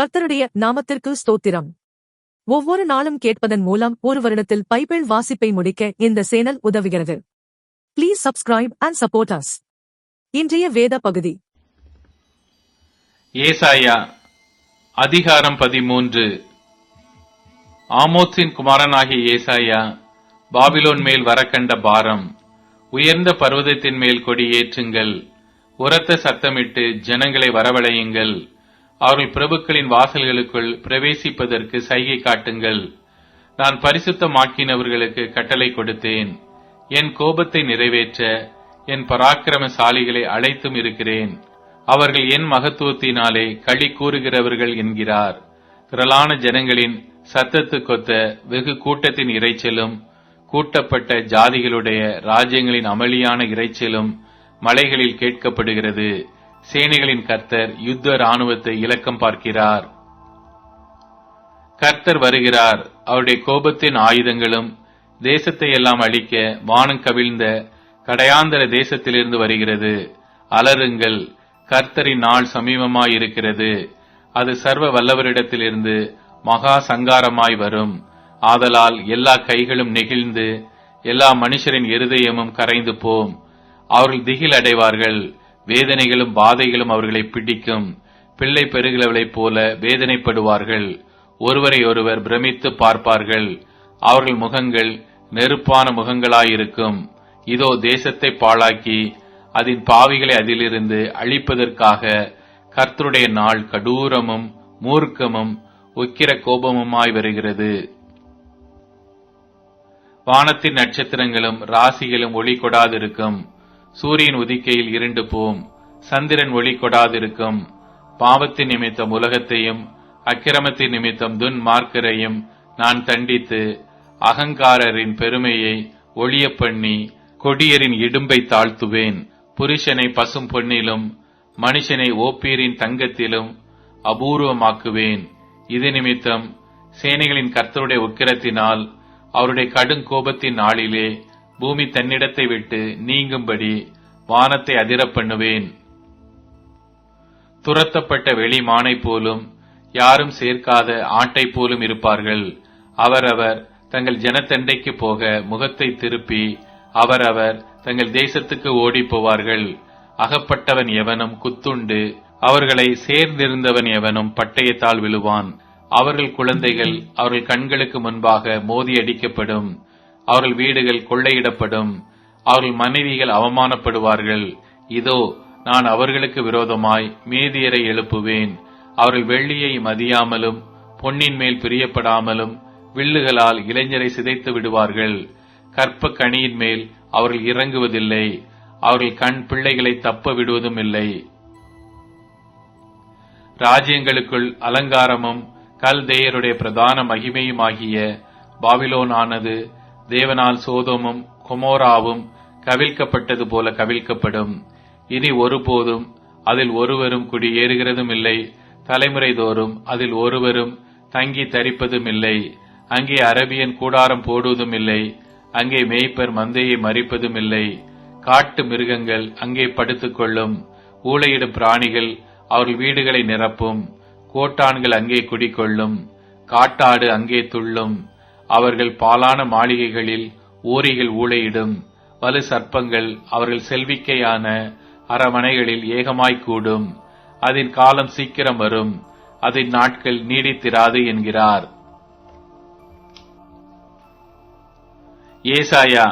கர்த்தருடைய நாமத்திற்கு ஸ்தோத்திரம். ஒவ்வொரு நாளும் கேட்பதன் மூலம் ஒரு வருடத்தில் பைபிள் வாசிப்பை முடிக்க இந்த சேனல் உதவுகிறது. Please subscribe and support us இன்றைய வேத பகுதி. ஏசாயா அதிகாரம் பதிமூன்று. ஆமோத்தின் குமாரனாகிய ஏசாயா பாபிலோன் மேல் வரக்கண்ட பாரம் உயர்ந்த பர்வதத்தின் மேல் கொடி ஏற்றுங்கள் உரத்த சத்தமிட்டு ஜனங்களை வரவழையுங்கள். அவர்கள் பிரபுக்களின் வாசல்களுக்குள் பிரவேசிப்பதற்கு சைகை காட்டுங்கள். நான் பரிசுத்தமாக்கினவர்களுக்கு கட்டளை கொடுத்தேன். என் கோபத்தை நிறைவேற்ற என் பராக்கிரமசாலிகளை அழைத்தும் இருக்கிறேன். அவர்கள் என் மகத்துவத்தினாலே களி கூறுகிறவர்கள் என்கிறார். திரளான ஜனங்களின் சத்தத்துக்கொத்த வெகு கூட்டத்தின் இரைச்சலும் கூட்டப்பட்ட ஜாதிகளுடைய ராஜ்யங்களின் அமளியான இரைச்சலும் மலைகளில் கேட்கப்படுகிறது. சேனைகளின் கர்த்தர் யுத்த ராணுவத்தை இலக்கம் பார்க்கிறார். கர்த்தர் வருகிறார். அவருடைய கோபத்தின் ஆயுதங்களும் தேசத்தை எல்லாம் அழிக்க வானம் கவிழ்ந்த கடையாந்தர தேசத்திலிருந்து வருகிறது. அலருங்கள் கர்த்தரின் நாள் சமீபமாயிருக்கிறது. அது சர்வ வல்லவரிடத்திலிருந்து மகா சங்காரமாய் வரும். ஆதலால் எல்லா கைகளும் நெகிழ்ந்து எல்லா மனுஷரின் இருதயமும் கரைந்து போம். அவர்கள் திகில் அடைவார்கள் வேதனைகளும் பாதைகளும் அவர்களை பிடிக்கும். பிள்ளை பெருகிறவளைப் போல வேதனைப்படுவார்கள். ஒருவரை ஒருவர் பிரமித்து பார்ப்பார்கள். அவர்கள் முகங்கள் நெருப்பான முகங்களாயிருக்கும். இதோ தேசத்தை பாழாக்கி அதன் பாவிகளை அதிலிருந்து அழிப்பதற்காக கர்த்தருடைய நாள் கடூரமும் மூர்க்கமும் உக்கிர கோபமுமாய் வருகிறது. வானத்தின் நட்சத்திரங்களும் ராசிகளும் ஒளி கொடாதிருக்கும். சூரியன் உதிக்கையில் இருண்டு போம். சந்திரன் ஒளி கொடாதிருக்கும். பாவத்தின் நிமித்தம் உலகத்தையும் அக்கிரமத்தின் நிமித்தம் துன் மார்க்கரையும் நான் தண்டித்து அகங்காரரின் பெருமையை ஒளிய பண்ணி கொடியரின் இடும்பை தாழ்த்துவேன். புருஷனை பசும் பொன்னிலும் மனுஷனை ஓப்பீரின் தங்கத்திலும் அபூர்வமாக்குவேன். இது நிமித்தம் சேனைகளின் கர்த்தருடைய உக்கிரத்தினால் அவருடைய கடும் கோபத்தின் நாளிலே பூமி தன்னிடத்தை விட்டு நீங்கும்படி வானத்தை அதிரப் பண்ணுவேன் துரத்தப்பட்ட வெளி மானை போலும் யாரும் சேர்க்காத ஆட்டை போலும் இருப்பார்கள். அவரவர் தங்கள் ஜனத்தண்டைக்கு போக முகத்தை திருப்பி அவரவர் தங்கள் தேசத்துக்கு ஓடி போவார்கள். அகப்பட்டவன் எவனும் குத்துண்டு அவர்களை சேர்ந்திருந்தவன் எவனும் பட்டயத்தால் விழுவான். அவர்கள் குழந்தைகள் அவர்கள் கண்களுக்கு முன்பாக மோதி அடிக்கப்படும். அவர்கள் வீடுகள் கொள்ளையிடப்படும். அவர்கள் மனைவிகள் அவமானப்படுவார்கள். இதோ நான் அவர்களுக்கு விரோதமாய் மேதியரை எழுப்புவேன். அவர்கள் வெள்ளியை மதியாமலும் பொன்னின் மேல் பிரியப்படாமலும் வில்லுகளால் இளைஞரை சிதைத்து விடுவார்கள். கற்ப கனியின் மேல் அவர்கள் இறங்குவதில்லை. அவர்கள் கண் பிள்ளைகளை தப்ப விடுவதும் இல்லை. ராஜ்யங்களுக்குள் அலங்காரமும் கல்தேயருடைய பிரதான மகிமையுமாகிய பாபிலோன் ஆனது தேவனால் சோதமும் கொமோராவும் கவிழ்க்கப்பட்டது போல கவிழ்க்கப்படும். இனி ஒருபோதும் அதில் ஒருவரும் குடியேறுகிறதும் இல்லை. தலைமுறை தோறும் அதில் ஒருவரும் தங்கி தரிப்பதும் இல்லை. அங்கே அரபியன் கூடாரம் போடுவதும் இல்லை. அங்கே மேய்ப்பர் மந்தையை மறிப்பதும் இல்லை. காட்டு மிருகங்கள் அங்கே படுத்துக்கொள்ளும் ஊழையிடும் பிராணிகள் அவர்கள் வீடுகளை நிரப்பும். கோட்டான்கள் அங்கே குடிக்கொள்ளும். காட்டாடு அங்கே துள்ளும். அவர்கள் பாலான மாளிகைகளில் ஊரிகள் ஊழையிடும். வலு சர்ப்பங்கள் அவர்கள் செல்விக்கையான அரமனைகளில் ஏகமாய் கூடும் அதன் காலம் சீக்கிரம் வரும். அதன் நாட்கள் நீடித்திராது என்கிறார். ஏசாயா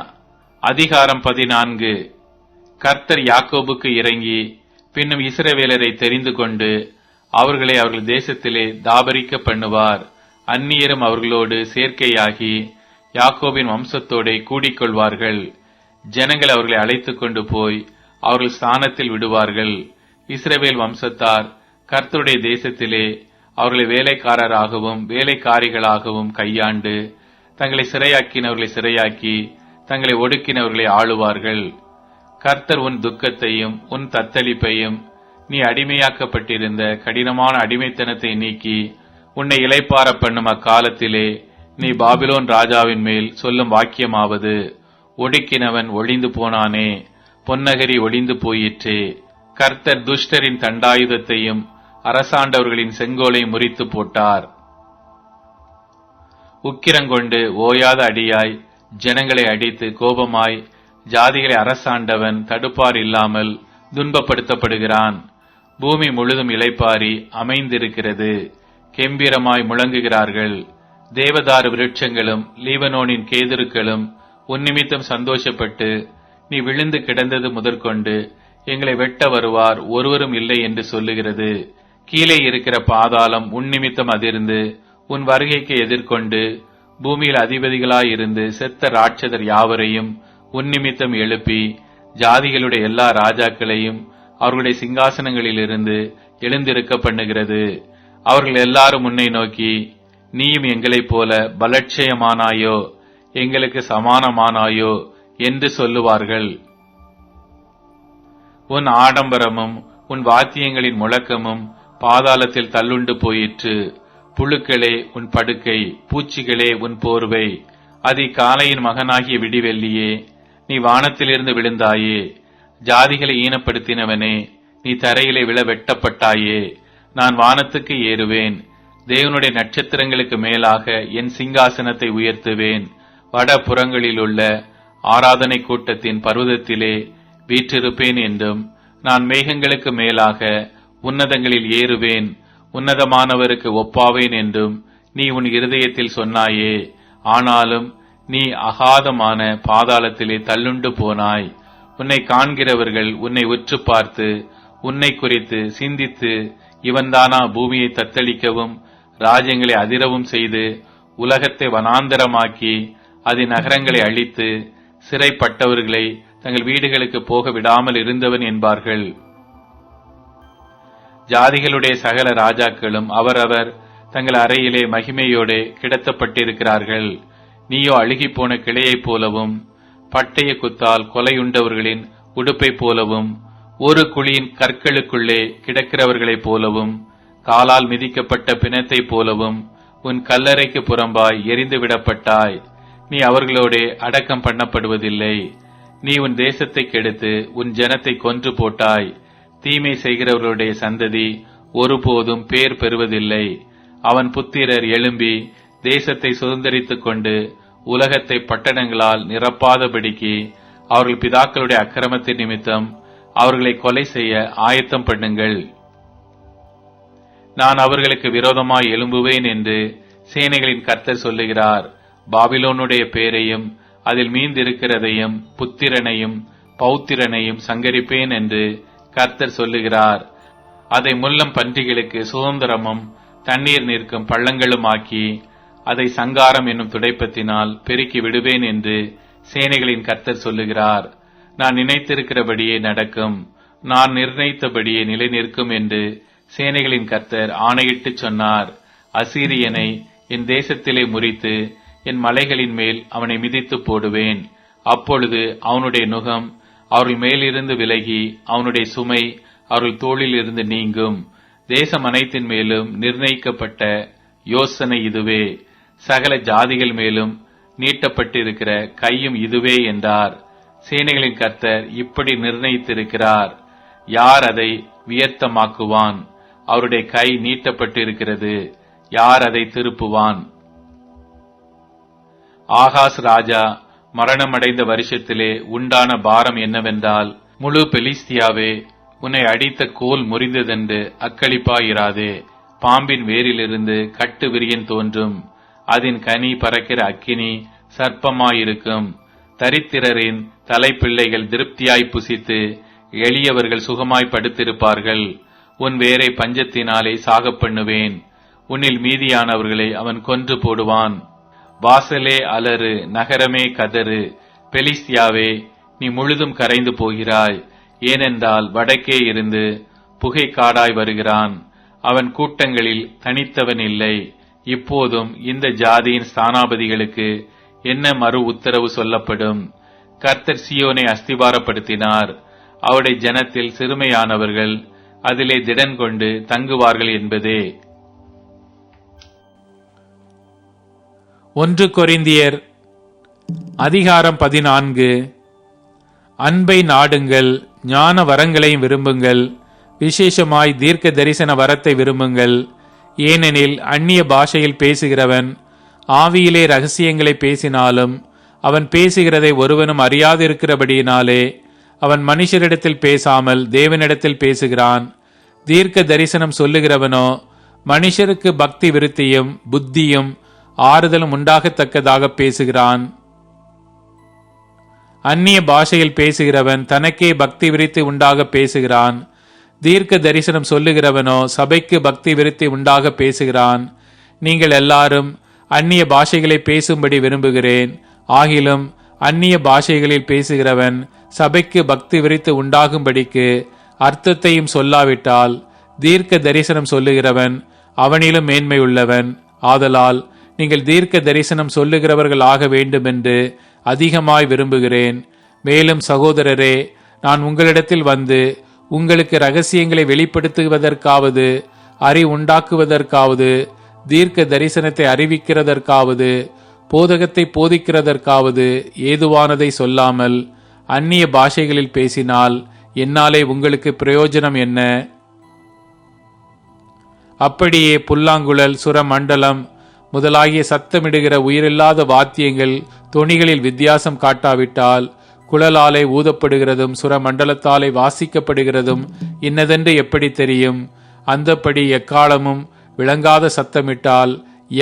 அதிகாரம் பதினான்கு. கர்த்தர் யாக்கோபுக்கு இறங்கி பின்னும் இஸ்ரவேலரை தெரிந்து கொண்டு அவர்களை அவர்கள் தேசத்திலே தாபரிக்க பண்ணுவார். அந்நியரும் அவர்களோடு சேர்க்கையாகி யாக்கோபின் வம்சத்தோடே கூடிக்கொள்வார்கள். ஜனங்கள் அவர்களை அழைத்துக் கொண்டு போய் அவர்கள் ஸ்தானத்தில் விடுவார்கள். இஸ்ரவேல் வம்சத்தார் கர்த்தருடைய தேசத்திலே அவர்களை வேலைக்காரராகவும் வேலைக்காரிகளாகவும் கையாண்டு தங்களை சிறையாக்கினவர்களை சிறையாக்கி தங்களை ஒடுக்கினவர்களை ஆளுவார்கள். கர்த்தர் உன் துக்கத்தையும் உன் தத்தளிப்பையும் நீ அடிமையாக்கப்பட்டிருந்த கடினமான அடிமைத்தனத்தை நீக்கி உன்னை இலைப்பார பண்ணும் அக்காலத்திலே நீ பாபிலோன் ராஜாவின் மேல் சொல்லும் வாக்கியமாவது ஒடுக்கினவன் ஒளிந்து போனானே பொன்னகரி ஒழிந்து போயிற்றே. கர்த்தர் துஷ்டரின் தண்டாயுதத்தையும் அரசாண்டவர்களின் செங்கோலை முறித்து போட்டார். உக்கிரங்கொண்டு ஓயாத அடியாய் ஜனங்களை அடித்து கோபமாய் ஜாதிகளை அரசாண்டவன் தடுப்பார் இல்லாமல் துன்பப்படுத்தப்படுகிறான். பூமி முழுதும் இலைப்பாரி அமைந்திருக்கிறது. கெம்பீரமாய் முழங்குகிறார்கள். தேவதாரு விருட்சங்களும் லீவனோனின் கேதுருக்களும் உன்னிமித்தம் சந்தோஷப்பட்டு நீ விழுந்து கிடந்தது முதற்கொண்டு எங்களை வெட்ட வருவார் ஒருவரும் இல்லை என்று சொல்லுகிறது. கீழே இருக்கிற பாதாளம் உன்னிமித்தம் அதிர்ந்து உன் வருகைக்கு எதிர்கொண்டு பூமியில் அதிபதிகளாயிருந்து செத்த ராட்சதர் யாவரையும் உன்னிமித்தம் எழுப்பி ஜாதிகளுடைய எல்லா ராஜாக்களையும் அவர்களுடைய சிங்காசனங்களிலிருந்து எழுந்திருக்க பண்ணுகிறது. அவர்கள் எல்லாரும் உன்னை நோக்கி நீயும் எங்களைப் போல பலட்சயமானாயோ எங்களுக்கு சமானமானாயோ என்று சொல்லுவார்கள். உன் ஆடம்பரமும் உன் வாத்தியங்களின் முழக்கமும் பாதாளத்தில் தள்ளுண்டு போயிற்று. புழுக்களே உன் படுக்கை பூச்சிகளே உன் போர்வை. அதி காலையின் மகனாகிய விடிவெள்ளியே நீ வானத்திலிருந்து விழுந்தாயே. ஜாதிகளை ஈனப்படுத்தினவனே நீ தரையிலே விழ வெட்டப்பட்டாயே. நான் வானத்துக்கு ஏறுவேன். தேவனுடைய நட்சத்திரங்களுக்கு மேலாக என் சிங்காசனத்தை உயர்த்துவேன். வட புறங்களிலுள்ள ஆராதனை கூட்டத்தின் பருவதத்திலே வீற்றிருப்பேன் என்றும் நான் மேகங்களுக்கு மேலாக உன்னதங்களில் ஏறுவேன். உன்னதமானவருக்கு ஒப்பாவேன் என்றும் நீ உன் இருதயத்தில் சொன்னாயே. ஆனாலும் நீ அகாதமான பாதாளத்திலே தள்ளுண்டு போனாய். உன்னை காண்கிறவர்கள் உன்னை உற்று பார்த்து உன்னை குறித்து சிந்தித்து இவன்தானா பூமியை தத்தளிக்கவும் ராஜ்யங்களை அதிரவும் செய்து உலகத்தை வனாந்தரமாக்கி அதன் நகரங்களை அழித்து சிறைப்பட்டவர்களை தங்கள் வீடுகளுக்கு போக விடாமல் இருந்தவன் என்பார்கள். ஜாதிகளுடைய சகல ராஜாக்களும் அவரவர் தங்கள் அறையிலே மகிமையோடு கிடத்தப்பட்டிருக்கிறார்கள். நீயோ அழுகி போன கிளையைப் போலவும் பட்டய குத்தால் கொலையுண்டவர்களின் உடுப்பைப் போலவும் ஒரு குழியின் கற்களுக்குள்ளே கிடக்கிறவர்களைப் போலவும் காலால் மிதிக்கப்பட்ட பிணத்தைப் போலவும் உன் கல்லறைக்கு புறம்பாய் எரிந்து விடப்பட்டாய். நீ அவர்களோடே அடக்கம் பண்ணப்படுவதில்லை. நீ உன் தேசத்தை கெடுத்து உன் ஜனத்தை கொன்று போட்டாய். தீமை செய்கிறவர்களுடைய சந்ததி ஒருபோதும் பேர் பெறுவதில்லை. அவன் புத்திரர் எழும்பி தேசத்தை சுதந்திரித்துக் கொண்டு உலகத்தை பட்டணங்களால் நிரப்பாதபடிக்கு அவர்கள் பிதாக்களுடைய அக்கிரமத்தின் நிமித்தம் அவர்களை கொலை செய்ய ஆயத்தம் பண்ணுங்கள். நான் அவர்களுக்கு விரோதமாய் எழும்புவேன் என்று சேனைகளின் கர்த்தர் சொல்லுகிறார். பாபிலோனுடைய பேரையும் அதில் மீந்திருக்கிறதையும் புத்திரனையும் பௌத்திரனையும் சங்கரிப்பேன் என்று கர்த்தர் சொல்லுகிறார். அதை முள்ளம் பன்றிகளுக்கு சுதந்திரமும் தண்ணீர் நிற்கும் பள்ளங்களும் ஆக்கி அதை சங்காரம் என்னும் துடைப்பத்தினால் பெருக்கி விடுவேன் என்று சேனைகளின் கர்த்தர் சொல்லுகிறார். நான் நினைத்திருக்கிறபடியே நடக்கும். நான் நிர்ணயித்தபடியே நிலை நிற்கும் என்று சேனைகளின் கர்த்தர் ஆணையிட்டு சொன்னார். அசீரியனை என் தேசத்திலே முறித்து என் மலைகளின் மேல் அவனை மிதித்து போடுவேன். அப்பொழுது அவனுடைய நுகம் அவர்கள் மேலிருந்து விலகி அவனுடைய சுமை அவர்கள் தோளில் இருந்து நீங்கும். தேசம் அனைத்தின் மேலும் நிர்ணயிக்கப்பட்ட யோசனை இதுவே. சகல ஜாதிகள் மேலும் நீட்டப்பட்டிருக்கிற கையும் இதுவே என்றார். சேனைகளின் கர்த்தர் இப்படி நிர்ணயித்திருக்கிறார். யார் அதை வியர்த்தமாக்குவான் அவருடைய கை நீட்டப்பட்டிருக்கிறது. யார் அதை திருப்புவான்? ஆகாஸ் ராஜா மரணமடைந்த வருஷத்திலே உண்டான பாரம் என்னவென்றால் முழு பெலிஸ்தியாவே உன்னை அடித்த கோல் முறிந்ததென்று அக்களிப்பாயிராதே. பாம்பின் வேரிலிருந்து கட்டு விரியன் தோன்றும். அதன் கனி பறக்கிற அக்கினி சர்ப்பமாயிருக்கும். தரித்திரரின் தலைப்பிள்ளைகள் திருப்தியாய் புசித்து எளியவர்கள் சுகமாய் படுத்திருப்பார்கள். உன் வேரை பஞ்சத்தினாலே சாகப் பண்ணுவேன். உன்னில் மீதியானவர்களை அவன் கொன்று போடுவான். வாசலே அலறு நகரமே கதறு. பெலிஸ்தியாவே நீ முழுதும் கரைந்து போகிறாய். ஏனென்றால் வடக்கே இருந்து புகை காடாய் வருகிறான். அவன் கூட்டங்களில் தனித்தவன் இல்லை. இப்போதும் இந்த ஜாதியின் ஸ்தானாபதிகளுக்கு என்ன மறு உத்தரவு சொல்லப்படும்? கர்த்தர் சியோனை அஸ்திவாரப்படுத்தினார் அவருடைய ஜனத்தில் சிறுமையானவர்கள் அதிலே திடன் கொண்டு தங்குவார்கள் என்பதே. ஒன்று கொரிந்தியர் அதிகாரம் பதினான்கு. அன்பை நாடுங்கள் ஞான வரங்களையும் விரும்புங்கள் விசேஷமாய் தீர்க்க தரிசன வரத்தை விரும்புங்கள். ஏனெனில் அந்நிய பாஷையில் பேசுகிறவன் ஆவியிலே ரகசியங்களை பேசினாலும் அவன் பேசுகிறதை ஒருவனும் அறியாதிருக்கிறபடியினாலே அவன் மனுஷரிடத்தில் பேசாமல் தேவனிடத்தில் பேசுகிறான். தீர்க்க தரிசனம் சொல்லுகிறவனோ மனுஷருக்கு பக்தி விருத்தியும் புத்தியும் ஆறுதலும் உண்டாகத்தக்கதாக பேசுகிறான். அந்நிய பாஷையில் பேசுகிறவன் தனக்கே பக்தி விருத்தி உண்டாக பேசுகிறான். தீர்க்க தரிசனம் சொல்லுகிறவனோ சபைக்கு பக்தி விருத்தி உண்டாக பேசுகிறான். நீங்கள் எல்லாரும் அந்நிய பாஷைகளை பேசும்படி விரும்புகிறேன். ஆகிலும் அந்நிய பாஷைகளில் பேசுகிறவன் சபைக்கு பக்தி விரித்து உண்டாகும்படிக்கு அர்த்தத்தையும் சொல்லாவிட்டால் தீர்க்க தரிசனம் சொல்லுகிறவன் அவனிலும் மேன்மை உள்ளவன் ஆதலால் நீங்கள் தீர்க்க தரிசனம் சொல்லுகிறவர்கள் ஆக வேண்டுமென்று அதிகமாய் விரும்புகிறேன். மேலும் சகோதரரே நான் உங்களிடத்தில் வந்து உங்களுக்கு ரகசியங்களை வெளிப்படுத்துவதற்காவது அறி உண்டாக்குவதற்காவது தீர்க்க தரிசனத்தை அறிவிக்கிறதற்காவது போதகத்தை போதிக்கிறதற்காவது ஏதுவானதை சொல்லாமல் அந்நிய பாஷைகளில் பேசினால் என்னாலே உங்களுக்கு பிரயோஜனம் என்ன? அப்படியே புல்லாங்குழல் சுரமண்டலம் முதலாகிய சத்தமிடுகிற உயிரில்லாத வாத்தியங்கள் தொனிகளில் வித்தியாசம் காட்டாவிட்டால் குழலாலே ஊதப்படுகிறதும் சுரமண்டலத்தாலே வாசிக்கப்படுகிறதும் இன்னதென்று எப்படி தெரியும்? அந்தப்படி எக்காலமும் விளங்காத சத்தமிட்டால்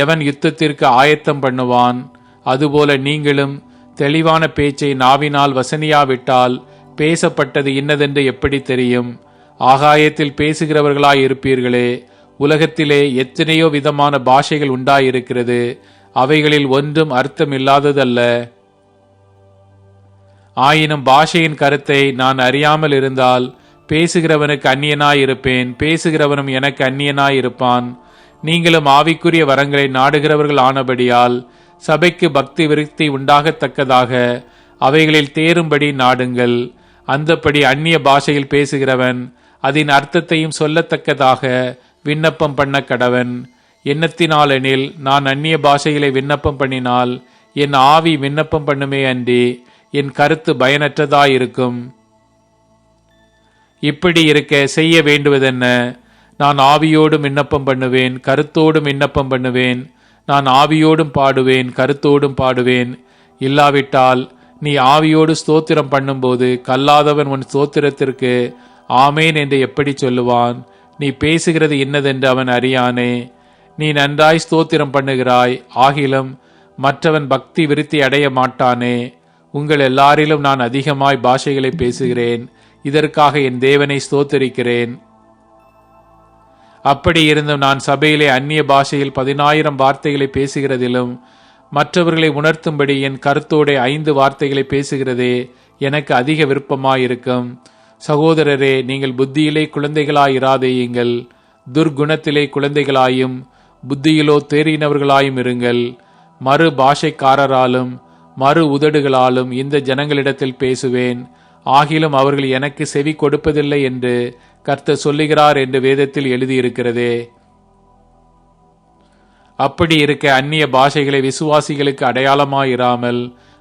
எவன் யுத்தத்திற்கு ஆயத்தம் பண்ணுவான்? அதுபோல நீங்களும் தெளிவான பேச்சை நாவினால் வசனியாவிட்டால் பேசப்பட்டது இன்னதென்று எப்படி தெரியும்? ஆகாயத்தில் பேசுகிறவர்களாய் இருப்பீர்களே உலகத்திலே எத்தனையோ விதமான பாஷைகள் உண்டாயிருக்கிறது அவைகளில் ஒன்றும் அர்த்தம் இல்லாததல்ல ஆயினும் பாஷையின் கருத்தை நான் அறியாமல் இருந்தால் பேசுகிறவனுக்கு அந்நியனாயிருப்பேன் பேசுகிறவனும் எனக்கு அந்நியனாயிருப்பான். நீங்களும் ஆவிக்குரிய வரங்களை நாடுகிறவர்கள் ஆனபடியால் சபைக்கு பக்தி விருத்தி உண்டாகத்தக்கதாக அவைகளில் தேரும்படி நாடுங்கள். அந்தப்படி அந்நிய பாஷையில் பேசுகிறவன் அதன் அர்த்தத்தையும் சொல்லத்தக்கதாக விண்ணப்பம் பண்ண கடவன். எண்ணத்தினாலெனில் நான் அந்நிய பாஷைகளை விண்ணப்பம் பண்ணினால் என் ஆவி விண்ணப்பம் பண்ணுமே அன்றி என் கருத்து பயனற்றதாயிருக்கும். இப்படி இருக்க செய்ய வேண்டுவதென்ன? நான் ஆவியோடும் விண்ணப்பம் பண்ணுவேன் கருத்தோடும் விண்ணப்பம் பண்ணுவேன். நான் ஆவியோடும் பாடுவேன் கருத்தோடும் பாடுவேன். இல்லாவிட்டால் நீ ஆவியோடு ஸ்தோத்திரம் பண்ணும்போது கல்லாதவன் உன் ஸ்தோத்திரத்திற்கு ஆமேன் என்று எப்படி சொல்லுவான்? நீ பேசுகிறது இன்னதென்று அவன் அறியானே. நீ நன்றாய் ஸ்தோத்திரம் பண்ணுகிறாய் ஆகிலும் மற்றவன் பக்தி விருத்தி அடைய மாட்டானே. உங்கள் எல்லாரிலும் நான் அதிகமாய் பாஷைகளை பேசுகிறேன். இதற்காக என் தேவனை ஸ்தோத்தரிக்கிறேன். அப்படி இருந்தும் நான் சபையிலே அந்நிய பாஷையில் பதினாயிரம் வார்த்தைகளை பேசுகிறதிலும் மற்றவர்களை உணர்த்தும்படி என் கருத்தோட ஐந்து வார்த்தைகளை பேசுகிறதே எனக்கு அதிக விருப்பமாயிருக்கும். சகோதரரே நீங்கள் புத்தியிலே குழந்தைகளாயிராதேயுங்கள். துர்குணத்திலே குழந்தைகளாயும் புத்தியிலோ தேறினவர்களாயும் இருங்கள். மறு பாஷைக்காரராலும் மறு உதடுகளாலும் இந்த ஜனங்களிடத்தில் பேசுவேன். ஆகிலும் அவர்கள் எனக்கு செவி கொடுப்பதில்லை என்று கர்த்தர் சொல்லுகிறார் என்று வேதத்தில் எழுதியிருக்கிறதே. அப்படி இருக்க அந்நிய பாஷைகளை விசுவாசிகளுக்கு அடையாளமாயிராமல்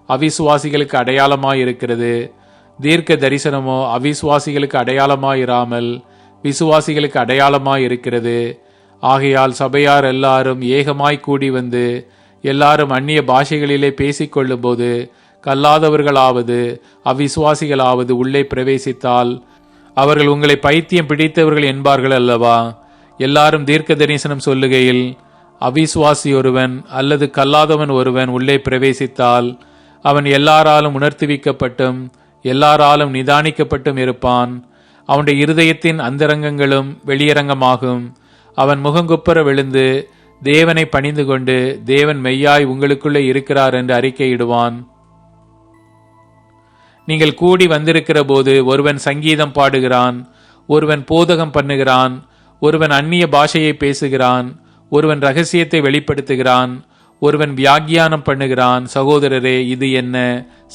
அவிசுவாசிகளுக்கு அடையாளமாயிருக்கிறது. தீர்க்க தரிசனமோ அவிசுவாசிகளுக்கு அடையாளமாயிராமல் விசுவாசிகளுக்கு அடையாளமாயிருக்கிறது. ஆகையால் சபையார் எல்லாரும் ஏகமாய் கூடி வந்து எல்லாரும் அந்நிய பாஷைகளிலே பேசிக்கொள்ளும்போது கல்லாதவர்களாவது அவிசுவாசிகளாவது உள்ளே பிரவேசித்தால் அவர்கள் உங்களை பைத்தியம் பிடித்தவர்கள் என்பார்கள் அல்லவா? எல்லாரும் தீர்க்க தரிசனம் சொல்லுகையில் அவிசுவாசி ஒருவன் அல்லது கல்லாதவன் ஒருவன் உள்ளே பிரவேசித்தால் அவன் எல்லாராலும் உணர்த்துவிக்கப்பட்டும் எல்லாராலும் நிதானிக்கப்பட்டும் இருப்பான். அவனுடைய இருதயத்தின் அந்தரங்கங்களும் வெளியரங்கமாகும். அவன் முகங்குப்புற விழுந்து தேவனை பணிந்து கொண்டு தேவன் மெய்யாய் உங்களுக்குள்ளே இருக்கிறார் என்று அறிக்கையிடுவான். நீங்கள் கூடி வந்திருக்கிற போது ஒருவன் சங்கீதம் பாடுகிறான் ஒருவன் போதகம் பண்ணுகிறான் ஒருவன் அந்நிய பாஷையை பேசுகிறான் ஒருவன் ரகசியத்தை வெளிப்படுத்துகிறான் ஒருவன் வியாக்கியானம் பண்ணுகிறான். சகோதரரே இது என்ன?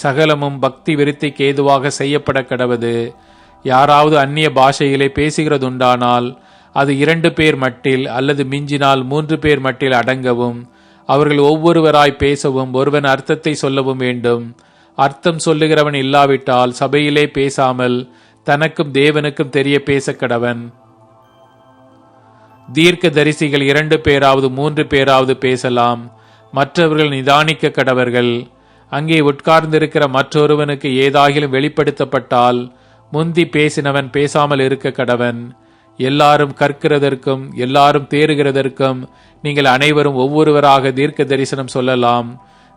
சகலமும் பக்தி விருத்திக்கு ஏதுவாக செய்யப்பட கடவது. யாராவது அந்நிய பாஷையிலே பேசுகிறதுண்டானால் அது இரண்டு பேர் மட்டில் அல்லது மிஞ்சினால் மூன்று பேர் மட்டில் அடங்கவும் அவர்கள் ஒவ்வொருவராய் பேசவும் ஒருவன் அர்த்தத்தை சொல்லவும் வேண்டும். அர்த்தம் சொல்லுகிறவன் இல்லாவிட்டால் சபையிலே பேசாமல் தனக்கும் தேவனுக்கும் தெரிய பேச கடவன் தீர்க்க தரிசிகள் இரண்டு பேராவது மூன்று பேராவது பேசலாம். மற்றவர்கள் நிதானிக்க கடவர்கள். அங்கே உட்கார்ந்திருக்கிற மற்றொருவனுக்கு ஏதாகிலும் வெளிப்படுத்தப்பட்டால் முந்தி பேசினவன் பேசாமல் இருக்க கடவன். எல்லாரும் கற்கிறதற்கும் எல்லாரும் தேறுகிறதற்கும் நீங்கள் அனைவரும் ஒவ்வொருவராக தீர்க்க தரிசனம் சொல்லலாம்.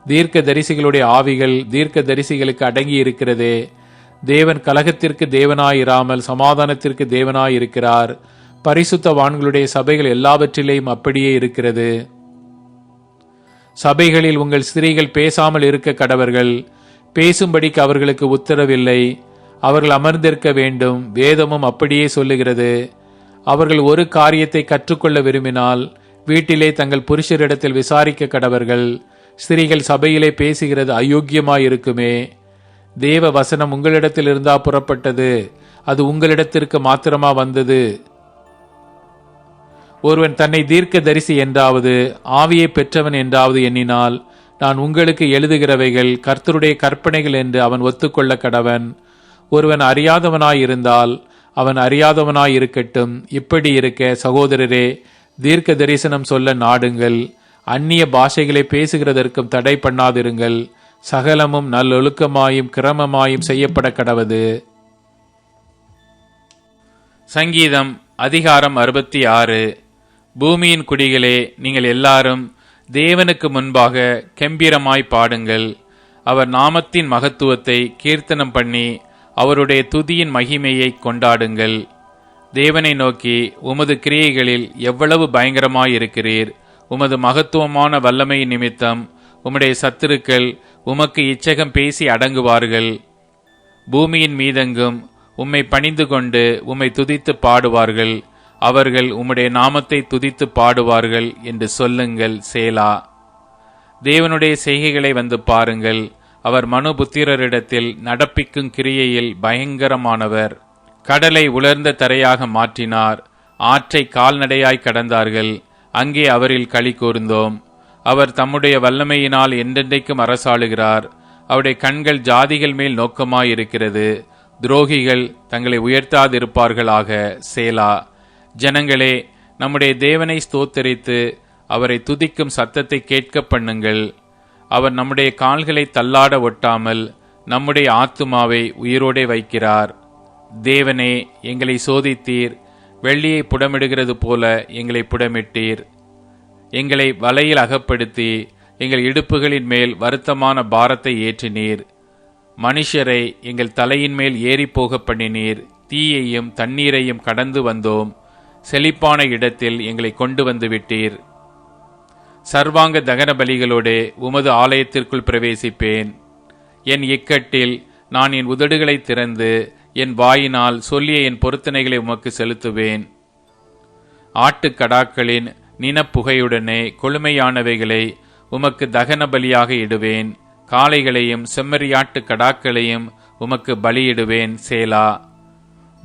தீர்க்க தரிசிகளுடைய ஆவிகள் தீர்க்க தரிசிகளுக்கு அடங்கி இருக்கிறதே தேவன் கலகத்திற்கு தேவனாயிராமல் சமாதானத்திற்கு தேவனாயிருக்கிறார். பரிசுத்தவான்களுடைய சபைகள் எல்லாவற்றிலேயும் அப்படியே இருக்கிறது. சபைகளில் உங்கள் ஸ்திரீகள் பேசாமல் இருக்க கடவர்கள் பேசும்படிக்கு அவர்களுக்கு உத்தரவில்லை. அவர்கள் அமர்ந்திருக்க வேண்டும் வேதமும் அப்படியே சொல்லுகிறது. அவர்கள் ஒரு காரியத்தை கற்றுக்கொள்ள விரும்பினால் வீட்டிலே தங்கள் புருஷரிடத்தில் விசாரிக்க கடவர்கள் ஸ்திரீகள் சபையிலே பேசுகிறது அயோக்கியமாயிருக்குமே. தேவ வசனம் உங்களிடத்தில் இருந்தா புறப்பட்டது. அது உங்களிடத்திற்கு மாத்திரமா வந்தது. ஒருவன் தன்னை தீர்க்க தரிசி என்றாவது ஆவியை பெற்றவன் என்றாவது எண்ணினால் நான் உங்களுக்கு எழுதுகிறவைகள் கர்த்தருடைய கற்பனைகள் என்று அவன் ஒத்துக்கொள்ள கடவன். ஒருவன் அறியாதவனாயிருந்தால் அவன் அறியாதவனாயிருக்கட்டும். இப்படி இருக்க சகோதரரே தீர்க்க தரிசனம் சொல்ல நாடுங்கள். அந்நிய பாஷைகளை பேசுகிறதற்கும் தடை பண்ணாதிருங்கள். சகலமும் நல்லொழுக்கமாயும் கிரமமாயும் செய்யப்பட கடவது. சங்கீதம் அதிகாரம் அறுபத்தி ஆறு பூமியின் குடிகளே நீங்கள் எல்லாரும் தேவனுக்கு முன்பாக கெம்பீரமாய் பாடுங்கள். அவர் நாமத்தின் மகத்துவத்தை கீர்த்தனம் பண்ணி அவருடைய துதியின் மகிமையை கொண்டாடுங்கள். தேவனை நோக்கி உமது கிரியைகளில் எவ்வளவு பயங்கரமாயிருக்கிறீர் உமது மகத்துவமான வல்லமை நிமித்தம் உம்முடைய சத்துருக்கள் உமக்கு இச்சகம் பேசி அடங்குவார்கள். பூமியின் மீதெங்கும் உம்மை பணிந்து கொண்டு உம்மை துதித்து பாடுவார்கள். அவர்கள் உம்முடைய நாமத்தை துதித்து பாடுவார்கள் என்று சொல்லுங்கள் சேலா. தேவனுடைய செய்கைகளை வந்து பாருங்கள். அவர் மனு புத்திரரிடத்தில் நடப்பிக்கும் கிரியையில் பயங்கரமானவர். கடலை உலர்ந்த தரையாக மாற்றினார். ஆற்றை கால்நடையாய் கடந்தார்கள். அங்கே அவரில் களி கூர்ந்தோம். அவர் தம்முடைய வல்லமையினால் என்றென்றைக்கும் அரசாளுகிறார். அவருடைய கண்கள் ஜாதிகள் மேல் நோக்கமாயிருக்கிறது. துரோகிகள் தங்களை உயர்த்தாதிருப்பார்களாக சேலா. ஜனங்களே நம்முடைய தேவனை ஸ்தோத்தரித்து அவரை துதிக்கும் சத்தத்தை கேட்க பண்ணுங்கள். அவர் நம்முடைய கால்களை தள்ளாட ஒட்டாமல் நம்முடைய ஆத்துமாவை உயிரோடே வைக்கிறார். தேவனே எங்களை சோதித்தீர். வெள்ளியை புடமிடுகிறது போல எங்களை புடமிட்டீர். எங்களை வலையில் அகப்படுத்தி எங்கள் இடுப்புகளின் மேல் வருத்தமான பாரத்தை ஏற்றினீர். மனுஷரை எங்கள் தலையின் மேல் ஏறிப்போக போக பண்ணினீர். தீயையும் தண்ணீரையும் கடந்து வந்தோம். செழிப்பான இடத்தில் எங்களை கொண்டு வந்து விட்டீர். சர்வாங்க தகன பலிகளோடு உமது ஆலயத்திற்குள் பிரவேசிப்பேன். என் இக்கட்டில் நான் என் உதடுகளை திறந்து என் வாயினால் சொல்லிய என் பொருத்தனைகளை உமக்கு செலுத்துவேன். ஆட்டுக்கடாக்களின் நினப்புகையுடனே கொழுமையானவைகளை உமக்கு தகன பலியாக இடுவேன். காளைகளையும் செம்மறியாட்டு கடாக்களையும் உமக்கு பலியிடுவேன் சேலா.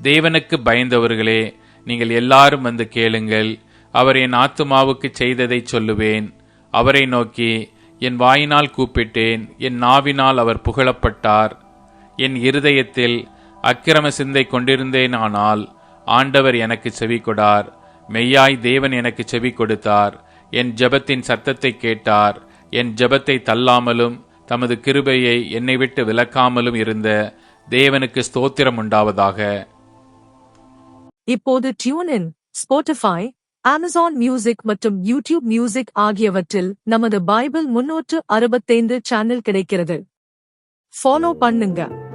தேவனுக்கு பயந்தவர்களே நீங்கள் எல்லாரும் வந்து கேளுங்கள். அவர் என் ஆத்துமாவுக்கு செய்ததை சொல்லுவேன். அவரை நோக்கி என் வாயினால் கூப்பிட்டேன் என் நாவினால் அவர் புகழப்பட்டார். என் இருதயத்தில் அக்கிரம சிந்தை கொண்டிருந்தேனானால் ஆண்டவர் எனக்கு செவி கொடார். மெய்யாய் தேவன் எனக்கு செவி கொடுத்தார். என் ஜெபத்தின் சத்தத்தை கேட்டார். என் ஜெபத்தை தள்ளாமலும் தமது கிருபையை என்னை விட்டு விலக்காமலும் இருந்த தேவனுக்கு ஸ்தோத்திரம் உண்டாவதாக. இப்போது டியூனின் ஸ்போட்டிஃபை அமேசான் மியூசிக் மற்றும் யூடியூப் மியூசிக் ஆகியவற்றில் நமது பைபிள் முன்னூற்று அறுபத்தைந்து சேனல் கிடைக்கிறது. ஃபாலோ பண்ணுங்க.